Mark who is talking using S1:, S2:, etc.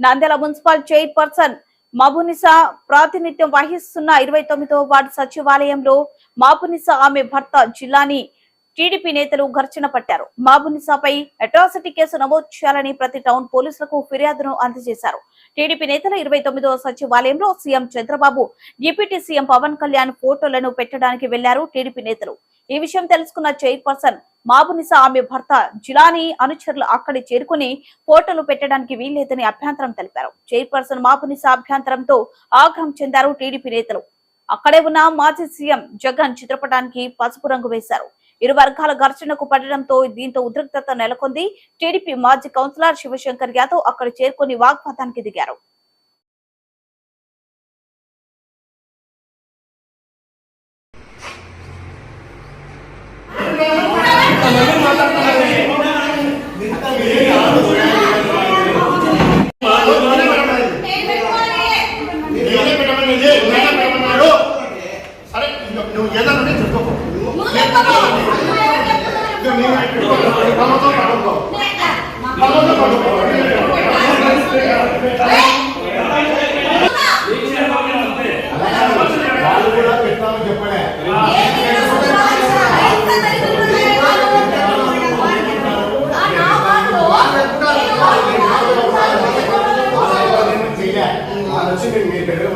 S1: Nandyal municipal chairperson మబునిసా ప్రాతినిధ్యం వహిస్తున్న ఇరవై తొమ్మిదవ వార్డు సచివాలయంలో మాబునిసా ఆమె భర్త జిల్లాని టీడీపీ నేతలు ఘర్షణ పట్టారు. మాబునిసాపై అట్రాసిటీ కేసు నమోదు చేయాలని ప్రతి టౌన్ పోలీసులకు ఫిర్యాదును అందజేశారు. టీడీపీ నేతలు ఇరవై తొమ్మిదో సచివాలయంలో CM Chandrababu deputy CM Pawan Kalyan ఫోటోలను పెట్టడానికి వెళ్ళారు టీడీపీ నేతలు. ఈ విషయం తెలుసుకున్న చైర్పర్సన్ మాబునిసా ఆమె భర్త జిలానీ అనుచరులు అక్కడి చేరుకుని ఫోటోలు పెట్టడానికి వీల్లేదని అభ్యంతరం తెలిపారు. చైర్పర్సన్ మాబునిసా అభ్యంతరంతో ఆగ్రహం చెందారు టీడీపీ నేతలు. అక్కడే ఉన్న మాజీ సీఎం జగన్ చిత్రపటానికి పసుపు రంగు వేశారు. ఇరు వర్గాల ఘర్షణకు పడడంతో దీంతో ఉద్రిక్తత నెలకొంది. టిడిపి మాజీ కౌన్సిలర్ శివశంకర్ యాదవ్ అక్కడ చేరుకుని వాగ్వాదానికి దిగారు. మాట్లాడుతున్నారు చెప్తానని మీరు పెట్టడం